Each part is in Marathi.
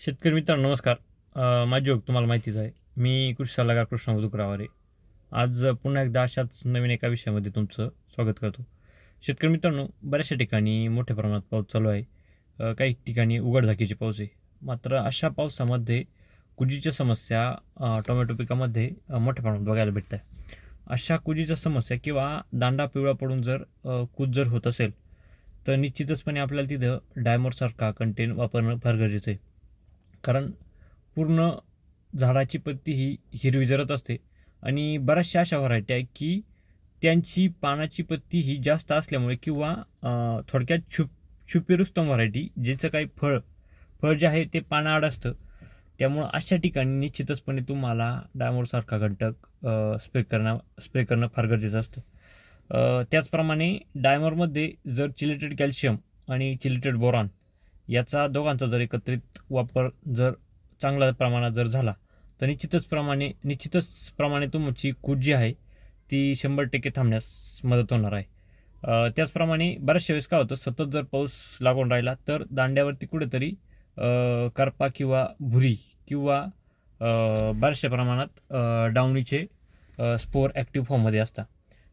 शेतकरी मित्रांनो नमस्कार. माझी ओळख तुम्हाला माहितीच आहे. मी कृषी सल्लागार कृष्ण मधुकरावारे. आज पुन्हा एकदा अशाच नवीन एका विषयामध्ये तुमचं स्वागत करतो. शेतकरी मित्रांनो बऱ्याचशा ठिकाणी मोठ्या प्रमाणात पाऊस चालू आहे. काही ठिकाणी उघडझाकीचे पाऊस आहे. मात्र अशा पावसामध्ये कुजीच्या समस्या टोमॅटो पिकामध्ये मोठ्या प्रमाणात बघायला भेटत आहे अशा कुजीच्या समस्या किंवा दांडा पिवळा पडून जर कूज जर होत असेल तर निश्चितचपणे आपल्याला तिथं डायमोरसारखा कंटेन वापरणं फार गरजेचं आहे. कारण पूर्ण झाडाची पत्ती ही हिरवी जरत असते. आणि बऱ्याचशा अशा व्हरायटी आहे की त्यांची पानाची पत्ती ही जास्त असल्यामुळे किंवा थोडक्यात छुप छुपेरुस्तम व्हरायटी ज्याचं काही फळ फळ जे आहे ते पानाआड असतं. त्यामुळं अशा ठिकाणी निश्चितचपणे तुम्हाला डायमोडसारखा घटक स्प्रे करणं स्प्रे करणं फार गरजेचं असतं. त्याचप्रमाणे डायमरमध्ये जर चिलेटेड कॅल्शियम आणि चिलेटेड बोरॉन याचा दोघांचा जर एकत्रित वापर जर चांगल्या प्रमाणात जर झाला तर निश्चितच प्रमाणे निश्चितच प्रमाणे तुमची कूज जी आहे ती शंभर टक्के थांबण्यास मदत होणार आहे. त्याचप्रमाणे बऱ्याचशा वेळेस काय होतं सतत जर पाऊस लागून राहिला तर दांड्यावरती कुठेतरी करपा किंवा भुरी किंवा बऱ्याचशा प्रमाणात डावणीचे स्पोर ॲक्टिव्ह फॉर्ममध्ये असतात.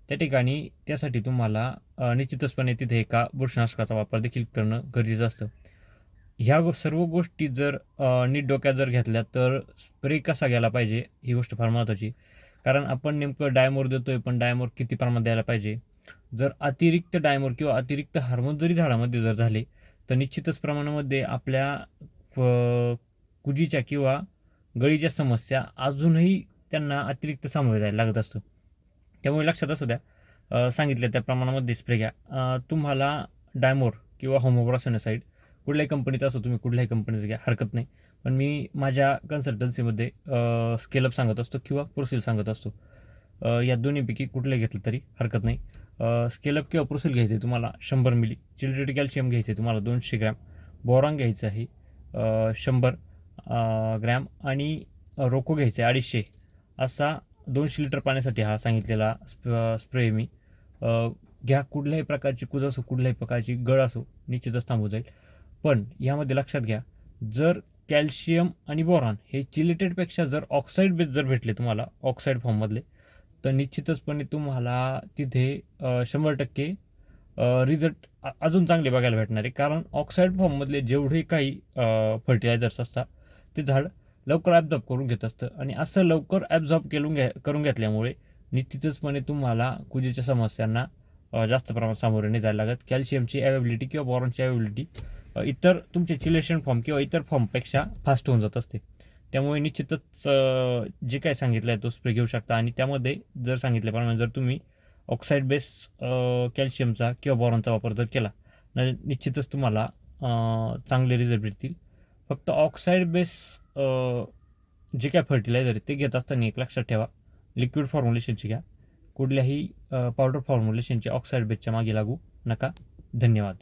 त्या ठिकाणी त्यासाठी तुम्हाला निश्चितचपणे तिथे एका बुरशीनाशकाचा वापर देखील करणं गरजेचं असतं. ह्या गो सर्व गोष्टी जर नीट डोक्यात जर घेतल्या तर स्प्रे कसा घ्यायला पाहिजे ही गोष्ट फार महत्त्वाची. कारण आपण नेमकं डायमोर देतोय पण डायमोर किती प्रमाणात द्यायला पाहिजे? जर अतिरिक्त डायमोर किंवा अतिरिक्त हार्मोन जरी झाडामध्ये जर झाले तर निश्चितच प्रमाणामध्ये आपल्या फ- कुजीच्या किंवा गळीच्या समस्या अजूनही त्यांना अतिरिक्त सामोरे जायला लागत असतं. त्यामुळे लक्षात असू द्या सांगितलं त्या प्रमाणामध्ये स्प्रे घ्या. तुम्हाला डायमोर किंवा होमोब्रासोनेसाईड कुठल्याही कंपनीचा असो तुम्ही कुठल्याही कंपनीचं घ्या हरकत नाही. पण मी माझ्या कन्सल्टन्सीमध्ये स्केलअप सांगत असतो किंवा प्रोसेल सांगत असतो. या दोन्हीपैकी कुठलंही घेतलं तरी हरकत नाही. स्केलअप किंवा प्रोसेल घ्यायचं आहे तुम्हाला शंभर मिली चिल्ड्रेट कॅल्शियम घ्यायचं आहे तुम्हाला दोनशे ग्रॅम बोरॉन घ्यायचं आहे शंभर ग्रॅम आणि रोको घ्यायचं आहे अडीचशे. असा दोनशे लिटर पाण्यासाठी हा सांगितलेला स्प स्प्रे मी. घ्या कुठल्याही प्रकारची कुज असो कुठल्याही प्रकारची गळ असो निश्चितच थांबू जाईल. पण यामध्ये लक्षात घ्या जर कॅल्शियम आणि बोरॉन हे चिलेटेडपेक्षा जर ऑक्साईड बेस जर भेटले तुम्हाला ऑक्साईड फॉर्ममधले तर निश्चितचपणे तुम्हाला तिथे शंभर टक्के रिझल्ट अजून चांगले बघायला भेटणार आहे. कारण ऑक्साईड फॉर्ममधले जेवढे काही फर्टिलायझर्स असतात ते झाड लवकर ॲब्झॉर्ब करून घेत असतं. आणि असं लवकर ॲब्झॉर्ब केलून घ्या करून घेतल्यामुळे निश्चितचपणे तुम्हाला कुजेच्या समस्यांना जास्त प्रमाणात सामोरे नाही जायला लागत. कॅल्शियमची अवेबिलिटी किंवा बॉरॉनची अवेबिलिटी इतर तुमचे चिलेशन फॉर्म किंवा इतर फॉर्मपेक्षा फास्ट होऊन जात असते. त्यामुळे निश्चितच जे काय सांगितलं आहे तो स्प्रे घेऊ शकता. आणि त्यामध्ये जर सांगितल्याप्रमाणे जर तुम्ही ऑक्साईड बेस कॅल्शियमचा किंवा बॉरॉनचा वापर जर केला तर निश्चितच तुम्हाला चांगले रिझल्ट भेटतील. फक्त ऑक्साईड बेस जे काय फर्टिलायझर आहे ते घेत असताना एक लक्षात ठेवा. लिक्विड फॉर्म्युलेशनची घ्या. कुठल्याही पावडर फॉर्म्युलेशनच्या ऑक्साईड बेसच्या मागे लागू नका. धन्यवाद.